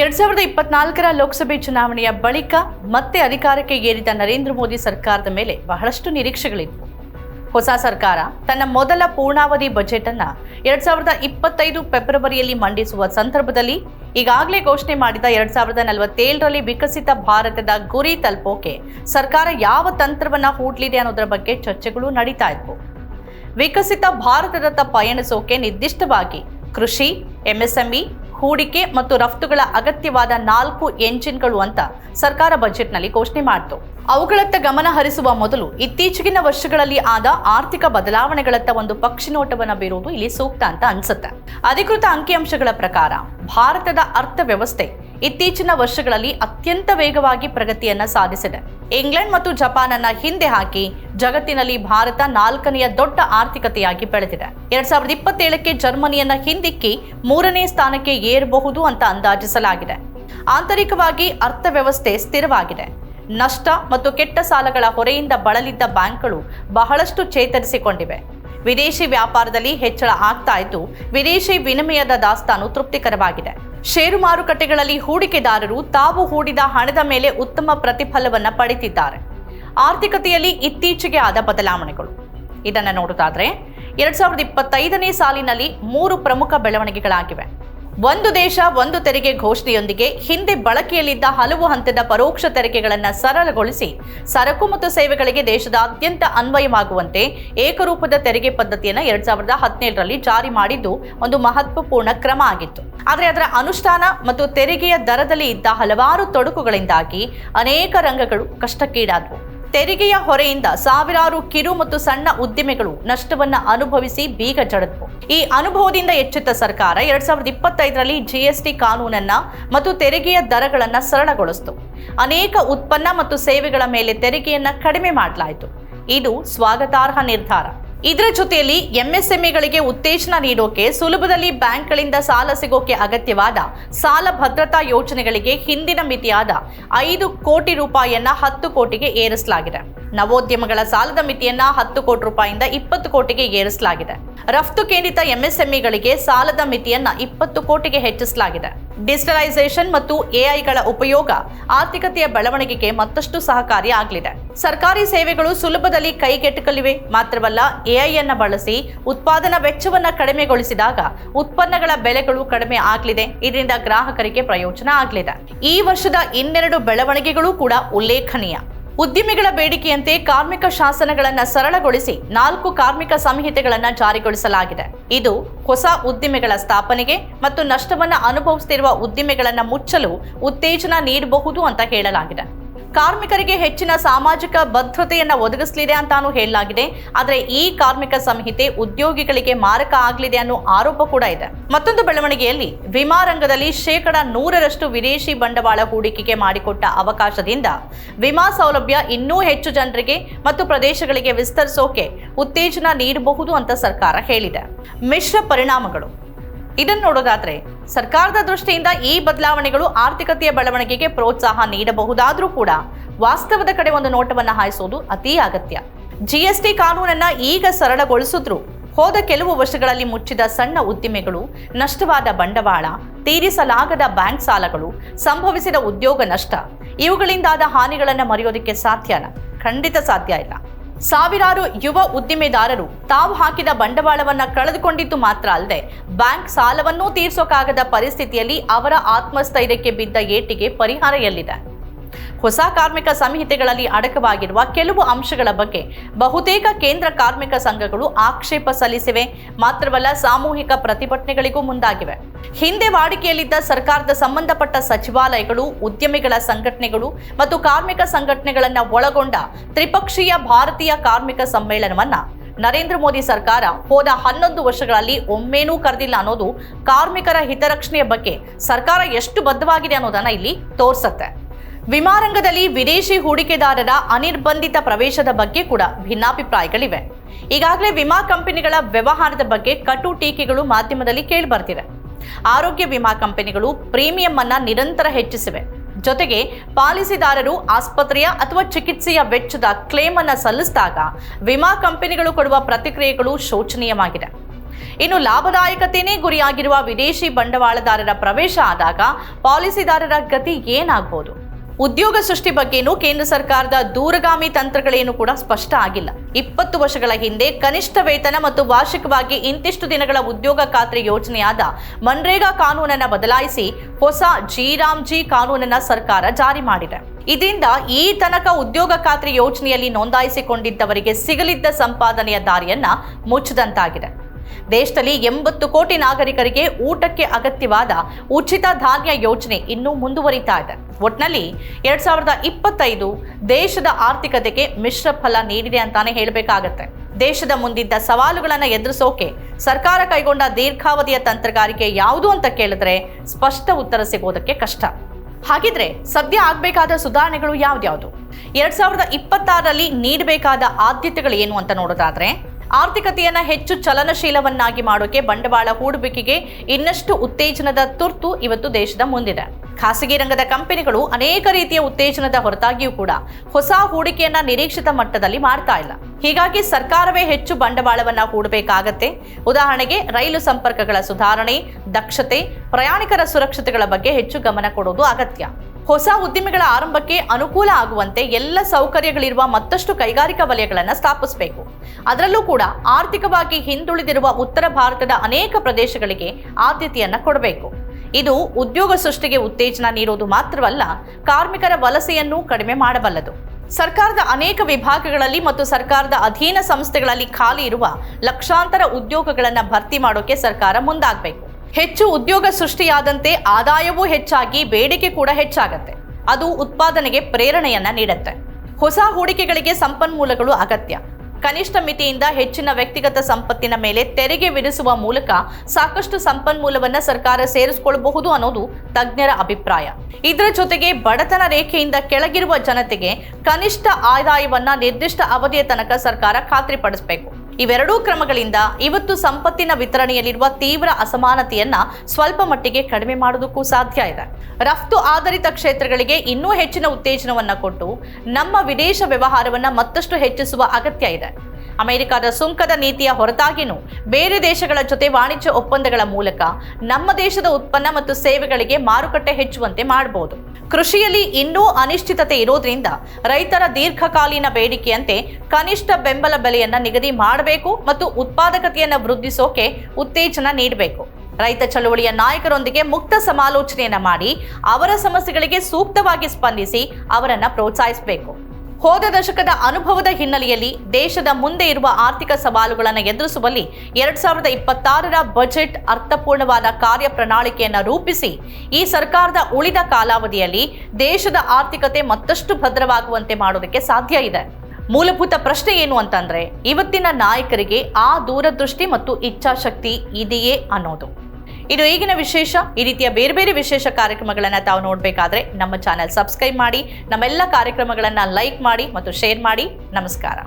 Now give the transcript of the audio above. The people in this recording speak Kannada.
ಎರಡ್ ಸಾವಿರದ ಇಪ್ಪತ್ನಾಲ್ಕರ ಲೋಕಸಭೆ ಚುನಾವಣೆಯ ಬಳಿಕ ಮತ್ತೆ ಅಧಿಕಾರಕ್ಕೆ ಏರಿದ ನರೇಂದ್ರ ಮೋದಿ ಸರ್ಕಾರದ ಮೇಲೆ ಬಹಳಷ್ಟು ನಿರೀಕ್ಷೆಗಳಿದ್ವು. ಹೊಸ ಸರ್ಕಾರ ತನ್ನ ಮೊದಲ ಪೂರ್ಣಾವಧಿ ಬಜೆಟ್ ಅನ್ನ ಎರಡ್ ಸಾವಿರದ ಇಪ್ಪತ್ತೈದು ಫೆಬ್ರವರಿಯಲ್ಲಿ ಮಂಡಿಸುವ ಸಂದರ್ಭದಲ್ಲಿ ಈಗಾಗಲೇ ಘೋಷಣೆ ಮಾಡಿದ ಎರಡ್ ಸಾವಿರದ ನಲವತ್ತೇಳರಲ್ಲಿ ವಿಕಸಿತ ಭಾರತದ ಗುರಿ ತಲುಪೋಕೆ ಸರ್ಕಾರ ಯಾವ ತಂತ್ರವನ್ನ ಹೂಡ್ಲಿದೆ ಅನ್ನೋದರ ಬಗ್ಗೆ ಚರ್ಚೆಗಳು ನಡೀತಾ ಇದ್ವು. ವಿಕಸಿತ ಭಾರತದತ್ತ ಪಯಣಿಸೋಕೆ ನಿರ್ದಿಷ್ಟವಾಗಿ ಕೃಷಿ ಎಂಎಸ್ಎಂಇ ಹೂಡಿಕೆ ಮತ್ತು ರಫ್ತುಗಳ ಅಗತ್ಯವಾದ ನಾಲ್ಕು ಎಂಜಿನ್ಗಳು ಅಂತ ಸರ್ಕಾರ ಬಜೆಟ್ನಲ್ಲಿ ಘೋಷಣೆ ಮಾಡಿತು. ಅವುಗಳತ್ತ ಗಮನ ಹರಿಸುವ ಮೊದಲು ಇತ್ತೀಚೆಗಿನ ವರ್ಷಗಳಲ್ಲಿ ಆದ ಆರ್ಥಿಕ ಬದಲಾವಣೆಗಳತ್ತ ಒಂದು ಪಕ್ಷಿನೋಟವನ್ನು ಬೀರುವುದು ಇಲ್ಲಿ ಸೂಕ್ತ ಅಂತ ಅನ್ಸುತ್ತೆ. ಅಧಿಕೃತ ಅಂಕಿಅಂಶಗಳ ಪ್ರಕಾರ ಭಾರತದ ಅರ್ಥವ್ಯವಸ್ಥೆ ಇತ್ತೀಚಿನ ವರ್ಷಗಳಲ್ಲಿ ಅತ್ಯಂತ ವೇಗವಾಗಿ ಪ್ರಗತಿಯನ್ನ ಸಾಧಿಸಿದೆ. ಇಂಗ್ಲೆಂಡ್ ಮತ್ತು ಜಪಾನ್ ಅನ್ನ ಹಿಂದೆ ಹಾಕಿ ಜಗತ್ತಿನಲ್ಲಿ ಭಾರತ ನಾಲ್ಕನೆಯ ದೊಡ್ಡ ಆರ್ಥಿಕತೆಯಾಗಿ ಬೆಳೆದಿದೆ. ಎರಡ್ ಸಾವಿರದ ಇಪ್ಪತ್ತೇಳಕ್ಕೆ ಜರ್ಮನಿಯನ್ನ ಹಿಂದಿಕ್ಕಿ ಮೂರನೇ ಸ್ಥಾನಕ್ಕೆ ಏರಬಹುದು ಅಂತ ಅಂದಾಜಿಸಲಾಗಿದೆ. ಆಂತರಿಕವಾಗಿ ಅರ್ಥವ್ಯವಸ್ಥೆ ಸ್ಥಿರವಾಗಿದೆ. ನಷ್ಟ ಮತ್ತು ಕೆಟ್ಟ ಸಾಲಗಳ ಹೊರೆಯಿಂದ ಬಳಲಿದ್ದ ಬ್ಯಾಂಕ್ಗಳು ಬಹಳಷ್ಟು ಚೇತರಿಸಿಕೊಂಡಿವೆ. ವಿದೇಶಿ ವ್ಯಾಪಾರದಲ್ಲಿ ಹೆಚ್ಚಳ ಆಗ್ತಾ ಇದ್ದು, ವಿದೇಶಿ ವಿನಿಮಯದ ದಾಸ್ತಾನು ತೃಪ್ತಿಕರವಾಗಿದೆ. ಷೇರು ಮಾರುಕಟ್ಟೆಗಳಲ್ಲಿ ಹೂಡಿಕೆದಾರರು ತಾವು ಹೂಡಿದ ಹಣದ ಮೇಲೆ ಉತ್ತಮ ಪ್ರತಿಫಲವನ್ನು ಪಡೆದಿದ್ದಾರೆ. ಆರ್ಥಿಕತೆಯಲ್ಲಿ ಇತ್ತೀಚೆಗೆ ಆದ ಬದಲಾವಣೆಗಳು. ಇದನ್ನು ನೋಡೋದಾದರೆ, ಎರಡ್ ಸಾವಿರದ ಇಪ್ಪತ್ತೈದನೇ ಸಾಲಿನಲ್ಲಿ ಮೂರು ಪ್ರಮುಖ ಬೆಳವಣಿಗೆಗಳಾಗಿವೆ. ಒಂದು ದೇಶ, ಒಂದು ತೆರಿಗೆ ಘೋಷಣೆಯೊಂದಿಗೆ ಹಿಂದೆ ಬಳಕೆಯಲ್ಲಿದ್ದ ಹಲವು ಹಂತದ ಪರೋಕ್ಷ ತೆರಿಗೆಗಳನ್ನು ಸರಳಗೊಳಿಸಿ ಸರಕು ಮತ್ತು ಸೇವೆಗಳಿಗೆ ದೇಶದ ಅತ್ಯಂತ ಅನ್ವಯವಾಗುವಂತೆ ಏಕರೂಪದ ತೆರಿಗೆ ಪದ್ಧತಿಯನ್ನು ಎರಡ್ ಸಾವಿರದ ಹದಿನೇಳರಲ್ಲಿ ಜಾರಿ ಮಾಡಿದ್ದು ಒಂದು ಮಹತ್ವಪೂರ್ಣ ಕ್ರಮ ಆಗಿತ್ತು. ಆದರೆ ಅದರ ಅನುಷ್ಠಾನ ಮತ್ತು ತೆರಿಗೆಯ ದರದಲ್ಲಿ ಇದ್ದ ಹಲವಾರು ತೊಡಕುಗಳಿಂದಾಗಿ ಅನೇಕ ರಂಗಗಳು ಕಷ್ಟಕ್ಕೀಡಾದವು. ತೆರಿಗೆಯ ಹೊರೆಯಿಂದ ಸಾವಿರಾರು ಕಿರು ಮತ್ತು ಸಣ್ಣ ಉದ್ದಿಮೆಗಳು ನಷ್ಟವನ್ನ ಅನುಭವಿಸಿ ಬೀಗ ಜಡದ್ವು. ಈ ಅನುಭವದಿಂದ ಎಚ್ಚೆತ್ತ ಸರ್ಕಾರ ಎರಡ್ ಸಾವಿರದ ಇಪ್ಪತ್ತೈದರಲ್ಲಿ ಜಿಎಸ್ಟಿ ಕಾನೂನನ್ನ ಮತ್ತು ತೆರಿಗೆಯ ದರಗಳನ್ನ ಸರಳಗೊಳಿಸಿತು. ಅನೇಕ ಉತ್ಪನ್ನ ಮತ್ತು ಸೇವೆಗಳ ಮೇಲೆ ತೆರಿಗೆಯನ್ನ ಕಡಿಮೆ ಮಾಡಲಾಯಿತು. ಇದು ಸ್ವಾಗತಾರ್ಹ ನಿರ್ಧಾರ. ಇದರ ಜೊತೆಯಲ್ಲಿ ಎಂಎಸ್ಎಂಇಗಳಿಗೆ ಉತ್ತೇಜನ ನೀಡೋಕೆ ಸುಲಭದಲ್ಲಿ ಬ್ಯಾಂಕ್ಗಳಿಂದ ಸಾಲ ಸಿಗೋಕೆ ಅಗತ್ಯವಾದ ಸಾಲ ಭದ್ರತಾ ಯೋಜನೆಗಳಿಗೆ ಹಿಂದಿನ ಮಿತಿಯಾದ ಐದು ಕೋಟಿ ರೂಪಾಯಿಯನ್ನ ಹತ್ತು ಕೋಟಿಗೆ ಏರಿಸಲಾಗಿದೆ. ನವೋದ್ಯಮಗಳ ಸಾಲದ ಮಿತಿಯನ್ನ ಹತ್ತು ಕೋಟಿ ರೂಪಾಯಿಯಿಂದ ಇಪ್ಪತ್ತು ಕೋಟಿಗೆ ಏರಿಸಲಾಗಿದೆ. ರಫ್ತು ಕೇಂದ್ರಿತ ಎಂಎಸ್ಎಂಇಗಳಿಗೆ ಸಾಲದ ಮಿತಿಯನ್ನ ಇಪ್ಪತ್ತು ಕೋಟಿಗೆ ಹೆಚ್ಚಿಸಲಾಗಿದೆ. ಡಿಜಿಟಲೈಸೇಷನ್ ಮತ್ತು ಎಐಗಳ ಉಪಯೋಗ ಆರ್ಥಿಕತೆಯ ಬೆಳವಣಿಗೆಗೆ ಮತ್ತಷ್ಟು ಸಹಕಾರಿ ಆಗಲಿದೆ. ಸರ್ಕಾರಿ ಸೇವೆಗಳು ಸುಲಭದಲ್ಲಿ ಕೈಗೆಟುಕಲಿವೆ. ಮಾತ್ರವಲ್ಲ ಎಐ ಅನ್ನ ಬಳಸಿ ಉತ್ಪಾದನಾ ವೆಚ್ಚವನ್ನು ಕಡಿಮೆಗೊಳಿಸಿದಾಗ ಉತ್ಪನ್ನಗಳ ಬೆಲೆಗಳು ಕಡಿಮೆ ಆಗಲಿದೆ. ಇದರಿಂದ ಗ್ರಾಹಕರಿಗೆ ಪ್ರಯೋಜನ ಆಗಲಿದೆ. ಈ ವರ್ಷದ ಇನ್ನೆರಡು ಬೆಳವಣಿಗೆಗಳು ಕೂಡ ಉಲ್ಲೇಖನೀಯ. ಉದ್ಯಮಿಗಳ ಬೇಡಿಕೆಯಂತೆ ಕಾರ್ಮಿಕ ಶಾಸನಗಳನ್ನು ಸರಳಗೊಳಿಸಿ ನಾಲ್ಕು ಕಾರ್ಮಿಕ ಸಂಹಿತೆಗಳನ್ನು ಜಾರಿಗೊಳಿಸಲಾಗಿದೆ. ಇದು ಹೊಸ ಉದ್ದಿಮೆಗಳ ಸ್ಥಾಪನೆಗೆ ಮತ್ತು ನಷ್ಟವನ್ನು ಅನುಭವಿಸುತ್ತಿರುವ ಉದ್ದಿಮೆಗಳನ್ನು ಮುಚ್ಚಲು ಉತ್ತೇಜನ ನೀಡಬಹುದು ಅಂತ ಹೇಳಲಾಗಿದೆ. ಕಾರ್ಮಿಕರಿಗೆ ಹೆಚ್ಚಿನ ಸಾಮಾಜಿಕ ಭದ್ರತೆಯನ್ನು ಒದಗಿಸಲಿದೆ ಅಂತಾನು ಹೇಳಲಾಗಿದೆ. ಆದರೆ ಈ ಕಾರ್ಮಿಕ ಸಂಹಿತೆ ಉದ್ಯೋಗಿಗಳಿಗೆ ಮಾರಕ ಆಗಲಿದೆ ಅನ್ನೋ ಆರೋಪ ಕೂಡ ಇದೆ. ಮತ್ತೊಂದು ಬೆಳವಣಿಗೆಯಲ್ಲಿ ವಿಮಾ ರಂಗದಲ್ಲಿ ಶೇಕಡ ನೂರರಷ್ಟು ವಿದೇಶಿ ಬಂಡವಾಳ ಹೂಡಿಕೆಗೆ ಮಾಡಿಕೊಟ್ಟ ಅವಕಾಶದಿಂದ ವಿಮಾ ಸೌಲಭ್ಯ ಇನ್ನೂ ಹೆಚ್ಚು ಜನರಿಗೆ ಮತ್ತು ಪ್ರದೇಶಗಳಿಗೆ ವಿಸ್ತರಿಸೋಕೆ ಉತ್ತೇಜನ ನೀಡಬಹುದು ಅಂತ ಸರ್ಕಾರ ಹೇಳಿದೆ. ಮಿಶ್ರ ಪರಿಣಾಮಗಳು. ಇದನ್ನು ನೋಡೋದಾದ್ರೆ ಸರ್ಕಾರದ ದೃಷ್ಟಿಯಿಂದ ಈ ಬದಲಾವಣೆಗಳು ಆರ್ಥಿಕತೆಯ ಬೆಳವಣಿಗೆಗೆ ಪ್ರೋತ್ಸಾಹ ನೀಡಬಹುದಾದರೂ ಕೂಡ ವಾಸ್ತವದ ಕಡೆ ಒಂದು ನೋಟವನ್ನು ಹಾಯಿಸೋದು ಅತೀ ಅಗತ್ಯ. ಜಿಎಸ್ಟಿ ಕಾನೂನನ್ನ ಈಗ ಸರಳಗೊಳಿಸಿದ್ರು ಹೋದ ಕೆಲವು ವರ್ಷಗಳಲ್ಲಿ ಮುಚ್ಚಿದ ಸಣ್ಣ ಉದ್ದಿಮೆಗಳು, ನಷ್ಟವಾದ ಬಂಡವಾಳ, ತೀರಿಸಲಾಗದ ಬ್ಯಾಂಕ್ ಸಾಲಗಳು, ಸಂಭವಿಸಿದ ಉದ್ಯೋಗ ನಷ್ಟ, ಇವುಗಳಿಂದಾದ ಹಾನಿಗಳನ್ನು ಮರೆಯೋದಕ್ಕೆ ಸಾಧ್ಯನಾ? ಖಂಡಿತ ಸಾಧ್ಯ ಇಲ್ಲ. ಸಾವಿರಾರು ಯುವ ಉದ್ದಿಮೆದಾರರು ತಾವು ಹಾಕಿದ ಬಂಡವಾಳವನ್ನ ಕಳೆದುಕೊಂಡಿದ್ದು ಮಾತ್ರ ಅಲ್ಲದೆ, ಬ್ಯಾಂಕ್ ಸಾಲವನ್ನೂ ತೀರಿಸೋಕಾಗದ ಪರಿಸ್ಥಿತಿಯಲ್ಲಿ ಅವರ ಆತ್ಮಸ್ಥೈರ್ಯಕ್ಕೆ ಬಿದ್ದ ಏಟಿಗೆ ಪರಿಹಾರ ಎಲ್ಲಿದೆ? ಹೊಸ ಕಾರ್ಮಿಕ ಸಂಹಿತೆಗಳಲ್ಲಿ ಅಡಕವಾಗಿರುವ ಕೆಲವು ಅಂಶಗಳ ಬಗ್ಗೆ ಬಹುತೇಕ ಕೇಂದ್ರ ಕಾರ್ಮಿಕ ಸಂಘಗಳು ಆಕ್ಷೇಪ ಸಲ್ಲಿಸಿವೆ. ಮಾತ್ರವಲ್ಲ, ಸಾಮೂಹಿಕ ಪ್ರತಿಭಟನೆಗಳಿಗೂ ಮುಂದಾಗಿವೆ. ಹಿಂದೆ ವಾಡಿಕೆಯಲ್ಲಿದ್ದ ಸರ್ಕಾರದ ಸಂಬಂಧಪಟ್ಟ ಸಚಿವಾಲಯಗಳು, ಉದ್ಯಮಿಗಳ ಸಂಘಟನೆಗಳು ಮತ್ತು ಕಾರ್ಮಿಕ ಸಂಘಟನೆಗಳನ್ನು ಒಳಗೊಂಡ ತ್ರಿಪಕ್ಷೀಯ ಭಾರತೀಯ ಕಾರ್ಮಿಕ ಸಮ್ಮೇಳನವನ್ನ ನರೇಂದ್ರ ಮೋದಿ ಸರ್ಕಾರ ಹೋದ ಹನ್ನೊಂದು ವರ್ಷಗಳಲ್ಲಿ ಒಮ್ಮೇನೂ ಕರೆದಿಲ್ಲ ಅನ್ನೋದು ಕಾರ್ಮಿಕರ ಹಿತರಕ್ಷಣೆಯ ಬಗ್ಗೆ ಸರ್ಕಾರ ಎಷ್ಟು ಬದ್ಧವಾಗಿದೆ ಅನ್ನೋದನ್ನ ಇಲ್ಲಿ ತೋರ್ಸತ್ತೆ. ವಿಮಾ ರಂಗದಲ್ಲಿ ವಿದೇಶಿ ಹೂಡಿಕೆದಾರರ ಅನಿರ್ಬಂಧಿತ ಪ್ರವೇಶದ ಬಗ್ಗೆ ಕೂಡ ಭಿನ್ನಾಭಿಪ್ರಾಯಗಳಿವೆ. ಈಗಾಗಲೇ ವಿಮಾ ಕಂಪನಿಗಳ ವ್ಯವಹಾರದ ಬಗ್ಗೆ ಕಟು ಟೀಕೆಗಳು ಮಾಧ್ಯಮದಲ್ಲಿ ಕೇಳಿಬರ್ತಿದೆ. ಆರೋಗ್ಯ ವಿಮಾ ಕಂಪನಿಗಳು ಪ್ರೀಮಿಯಂ ಅನ್ನ ನಿರಂತರ ಹೆಚ್ಚಿಸಿವೆ. ಜೊತೆಗೆ ಪಾಲಿಸಿದಾರರು ಆಸ್ಪತ್ರೆಯ ಅಥವಾ ಚಿಕಿತ್ಸೆಯ ವೆಚ್ಚದ ಕ್ಲೇಮ್ ಅನ್ನು ಸಲ್ಲಿಸಿದಾಗ ವಿಮಾ ಕಂಪನಿಗಳು ಕೊಡುವ ಪ್ರತಿಕ್ರಿಯೆಗಳು ಶೋಚನೀಯವಾಗಿದೆ. ಇನ್ನು ಲಾಭದಾಯಕತೆಯೇ ಗುರಿಯಾಗಿರುವ ವಿದೇಶಿ ಬಂಡವಾಳದಾರರ ಪ್ರವೇಶ ಆದಾಗ ಪಾಲಿಸಿದಾರರ ಗತಿ ಏನಾಗ್ಬೋದು? ಉದ್ಯೋಗ ಸೃಷ್ಟಿ ಬಗ್ಗೆನೂ ಕೇಂದ್ರ ಸರ್ಕಾರದ ದೂರಗಾಮಿ ತಂತ್ರಗಳೇನು ಕೂಡ ಸ್ಪಷ್ಟ ಆಗಿಲ್ಲ. ಇಪ್ಪತ್ತು ವರ್ಷಗಳ ಹಿಂದೆ ಕನಿಷ್ಠ ವೇತನ ಮತ್ತು ವಾರ್ಷಿಕವಾಗಿ ಇಂತಿಷ್ಟು ದಿನಗಳ ಉದ್ಯೋಗ ಖಾತ್ರಿ ಯೋಜನೆಯಾದ ಮನ್ರೇಗಾ ಕಾನೂನನ್ನ ಬದಲಾಯಿಸಿ ಹೊಸ ಜಿ ಕಾನೂನನ್ನ ಸರ್ಕಾರ ಜಾರಿ ಮಾಡಿದೆ. ಇದರಿಂದ ಈ ತನಕ ಉದ್ಯೋಗ ಖಾತ್ರಿ ಯೋಜನೆಯಲ್ಲಿ ನೋಂದಾಯಿಸಿಕೊಂಡಿದ್ದವರಿಗೆ ಸಿಗಲಿದ್ದ ಸಂಪಾದನೆಯ ದಾರಿಯನ್ನ ಮುಚ್ಚಿದಂತಾಗಿದೆ. ದೇಶದಲ್ಲಿ ಎಂಬತ್ತು ಕೋಟಿ ನಾಗರಿಕರಿಗೆ ಊಟಕ್ಕೆ ಅಗತ್ಯವಾದ ಉಚಿತ ಧಾನ್ಯ ಯೋಜನೆ ಇನ್ನೂ ಮುಂದುವರಿತಾ ಇದೆ. ಒಟ್ನಲ್ಲಿ ಎರಡ್ ಸಾವಿರದ ಇಪ್ಪತ್ತೈದು ದೇಶದ ಆರ್ಥಿಕತೆಗೆ ಮಿಶ್ರ ಫಲ ನೀಡಿದೆ ಅಂತಾನೆ ಹೇಳಬೇಕಾಗತ್ತೆ. ದೇಶದ ಮುಂದಿದ್ದ ಸವಾಲುಗಳನ್ನು ಎದುರಿಸೋಕೆ ಸರ್ಕಾರ ಕೈಗೊಂಡ ದೀರ್ಘಾವಧಿಯ ತಂತ್ರಗಾರಿಕೆ ಯಾವುದು ಅಂತ ಕೇಳಿದ್ರೆ ಸ್ಪಷ್ಟ ಉತ್ತರ ಸಿಗೋದಕ್ಕೆ ಕಷ್ಟ. ಹಾಗಿದ್ರೆ ಸದ್ಯ ಆಗಬೇಕಾದ ಸುಧಾರಣೆಗಳು ಯಾವ್ದ್ಯಾವುದು? ಎರಡ್ ಸಾವಿರದ ಇಪ್ಪತ್ತಾರರಲ್ಲಿ ನೀಡಬೇಕಾದ ಆದ್ಯತೆಗಳು ಏನು ಅಂತ ನೋಡೋದಾದ್ರೆ ಆರ್ಥಿಕತೆಯನ್ನ ಹೆಚ್ಚು ಚಲನಶೀಲವನ್ನಾಗಿ ಮಾಡೋಕೆ ಬಂಡವಾಳ ಹೂಡುವಿಕೆಗೆ ಇನ್ನಷ್ಟು ಉತ್ತೇಜನದ ತುರ್ತು ಇವತ್ತು ದೇಶದ ಮುಂದಿದೆ. ಖಾಸಗಿ ರಂಗದ ಕಂಪನಿಗಳು ಅನೇಕ ರೀತಿಯ ಉತ್ತೇಜನದ ಹೊರತಾಗಿಯೂ ಕೂಡ ಹೊಸ ಹೂಡಿಕೆಯನ್ನ ನಿರೀಕ್ಷಿತ ಮಟ್ಟದಲ್ಲಿ ಮಾಡ್ತಾ ಇಲ್ಲ. ಹೀಗಾಗಿ ಸರ್ಕಾರವೇ ಹೆಚ್ಚು ಬಂಡವಾಳವನ್ನ ಹೂಡಬೇಕಾಗತ್ತೆ. ಉದಾಹರಣೆಗೆ ರೈಲು ಸಂಪರ್ಕಗಳ ಸುಧಾರಣೆ, ದಕ್ಷತೆ, ಪ್ರಯಾಣಿಕರ ಸುರಕ್ಷತೆಗಳ ಬಗ್ಗೆ ಹೆಚ್ಚು ಗಮನ ಕೊಡೋದು ಅಗತ್ಯ. ಹೊಸ ಉದ್ದಿಮೆಗಳ ಆರಂಭಕ್ಕೆ ಅನುಕೂಲ ಆಗುವಂತೆ ಎಲ್ಲ ಸೌಕರ್ಯಗಳಿರುವ ಮತ್ತಷ್ಟು ಕೈಗಾರಿಕಾ ವಲಯಗಳನ್ನು ಸ್ಥಾಪಿಸಬೇಕು. ಅದರಲ್ಲೂ ಕೂಡ ಆರ್ಥಿಕವಾಗಿ ಹಿಂದುಳಿದಿರುವ ಉತ್ತರ ಭಾರತದ ಅನೇಕ ಪ್ರದೇಶಗಳಿಗೆ ಆದ್ಯತೆಯನ್ನು ಕೊಡಬೇಕು. ಇದು ಉದ್ಯೋಗ ಸೃಷ್ಟಿಗೆ ಉತ್ತೇಜನ ನೀಡುವುದು ಮಾತ್ರವಲ್ಲ, ಕಾರ್ಮಿಕರ ವಲಸೆಯನ್ನು ಕಡಿಮೆ ಮಾಡಬಲ್ಲದು. ಸರ್ಕಾರದ ಅನೇಕ ವಿಭಾಗಗಳಲ್ಲಿ ಮತ್ತು ಸರ್ಕಾರದ ಅಧೀನ ಸಂಸ್ಥೆಗಳಲ್ಲಿ ಖಾಲಿ ಇರುವ ಲಕ್ಷಾಂತರ ಉದ್ಯೋಗಗಳನ್ನು ಭರ್ತಿ ಮಾಡೋಕೆ ಸರ್ಕಾರ ಮುಂದಾಗಬೇಕು. ಹೆಚ್ಚು ಉದ್ಯೋಗ ಸೃಷ್ಟಿಯಾದಂತೆ ಆದಾಯವೂ ಹೆಚ್ಚಾಗಿ ಬೇಡಿಕೆ ಕೂಡ ಹೆಚ್ಚಾಗತ್ತೆ. ಅದು ಉತ್ಪಾದನೆಗೆ ಪ್ರೇರಣೆಯನ್ನ ನೀಡುತ್ತೆ. ಹೊಸ ಹೂಡಿಕೆಗಳಿಗೆ ಸಂಪನ್ಮೂಲಗಳು ಅಗತ್ಯ. ಕನಿಷ್ಠ ಮಿತಿಯಿಂದ ಹೆಚ್ಚಿನ ವ್ಯಕ್ತಿಗತ ಸಂಪತ್ತಿನ ಮೇಲೆ ತೆರಿಗೆ ವಿಧಿಸುವ ಮೂಲಕ ಸಾಕಷ್ಟು ಸಂಪನ್ಮೂಲವನ್ನ ಸರ್ಕಾರ ಸೇರಿಸಿಕೊಳ್ಳಬಹುದು ಅನ್ನೋದು ತಜ್ಞರ ಅಭಿಪ್ರಾಯ. ಇದರ ಜೊತೆಗೆ ಬಡತನ ರೇಖೆಯಿಂದ ಕೆಳಗಿರುವ ಜನತೆಗೆ ಕನಿಷ್ಠ ಆದಾಯವನ್ನ ನಿರ್ದಿಷ್ಟ ಅವಧಿಯ ತನಕ ಸರ್ಕಾರ ಖಾತ್ರಿಪಡಿಸಬೇಕು. ಇವೆರಡೂ ಕ್ರಮಗಳಿಂದ ಇವತ್ತು ಸಂಪತ್ತಿನ ವಿತರಣೆಯಲ್ಲಿರುವ ತೀವ್ರ ಅಸಮಾನತೆಯನ್ನ ಸ್ವಲ್ಪ ಮಟ್ಟಿಗೆ ಕಡಿಮೆ ಮಾಡೋದಕ್ಕೂ ಸಾಧ್ಯ ಇದೆ. ರಫ್ತು ಆಧಾರಿತ ಕ್ಷೇತ್ರಗಳಿಗೆ ಇನ್ನೂ ಹೆಚ್ಚಿನ ಉತ್ತೇಜನವನ್ನು ಕೊಟ್ಟು ನಮ್ಮ ವಿದೇಶ ವ್ಯವಹಾರವನ್ನು ಮತ್ತಷ್ಟು ಹೆಚ್ಚಿಸುವ ಅಗತ್ಯ ಇದೆ. ಅಮೆರಿಕದ ಸುಂಕದ ನೀತಿಯ ಹೊರತಾಗಿಯೂ ಬೇರೆ ದೇಶಗಳ ಜೊತೆ ವಾಣಿಜ್ಯ ಒಪ್ಪಂದಗಳ ಮೂಲಕ ನಮ್ಮ ದೇಶದ ಉತ್ಪನ್ನ ಮತ್ತು ಸೇವೆಗಳಿಗೆ ಮಾರುಕಟ್ಟೆ ಹೆಚ್ಚುವಂತೆ ಮಾಡಬಹುದು ಕೃಷಿಯಲ್ಲಿ ಇನ್ನೂ ಅನಿಶ್ಚಿತತೆ ಇರೋದ್ರಿಂದ ರೈತರ ದೀರ್ಘಕಾಲೀನ ಬೇಡಿಕೆಯಂತೆ ಕನಿಷ್ಠ ಬೆಂಬಲ ಬೆಲೆಯನ್ನ ನಿಗದಿ ಮಾಡಬೇಕು ಮತ್ತು ಉತ್ಪಾದಕತೆಯನ್ನ ವೃದ್ಧಿಸೋಕೆ ಉತ್ತೇಜನ ನೀಡಬೇಕು. ರೈತ ಚಳುವಳಿಯ ನಾಯಕರೊಂದಿಗೆ ಮುಕ್ತ ಸಮಾಲೋಚನೆಯನ್ನ ಮಾಡಿ ಅವರ ಸಮಸ್ಯೆಗಳಿಗೆ ಸೂಕ್ತವಾಗಿ ಸ್ಪಂದಿಸಿ ಅವರನ್ನ ಪ್ರೋತ್ಸಾಹಿಸಬೇಕು. ಹೋದ ದಶಕದ ಅನುಭವದ ಹಿನ್ನೆಲೆಯಲ್ಲಿ ದೇಶದ ಮುಂದೆ ಇರುವ ಆರ್ಥಿಕ ಸವಾಲುಗಳನ್ನು ಎದುರಿಸುವಲ್ಲಿ ಎರಡ್ ಸಾವಿರದ ಇಪ್ಪತ್ತಾರರ ಬಜೆಟ್ ಅರ್ಥಪೂರ್ಣವಾದ ಕಾರ್ಯ ಪ್ರಣಾಳಿಕೆಯನ್ನು ರೂಪಿಸಿ ಈ ಸರ್ಕಾರದ ಉಳಿದ ಕಾಲಾವಧಿಯಲ್ಲಿ ದೇಶದ ಆರ್ಥಿಕತೆ ಮತ್ತಷ್ಟು ಭದ್ರವಾಗುವಂತೆ ಮಾಡೋದಕ್ಕೆ ಸಾಧ್ಯ ಇದೆ. ಮೂಲಭೂತ ಪ್ರಶ್ನೆ ಏನು ಅಂತಂದ್ರೆ, ಇವತ್ತಿನ ನಾಯಕರಿಗೆ ಆ ದೂರದೃಷ್ಟಿ ಮತ್ತು ಇಚ್ಛಾಶಕ್ತಿ ಇದೆಯೇ ಅನ್ನೋದು. ಇದು ಈಗಿನ ವಿಶೇಷ, ಈ ರೀತಿಯ ಬೇರೆ ಬೇರೆ ವಿಶೇಷ ಕಾರ್ಯಕ್ರಮಗಳನ್ನು ತಾವು ನೋಡಬೇಕಾದ್ರೆ ನಮ್ಮ ಚಾನೆಲ್ ಸಬ್ಸ್ಕ್ರೈಬ್ ಮಾಡಿ, ನಮ್ಮೆಲ್ಲ ಕಾರ್ಯಕ್ರಮಗಳನ್ನು ಲೈಕ್ ಮಾಡಿ ಮತ್ತು ಶೇರ್ ಮಾಡಿ. ನಮಸ್ಕಾರ.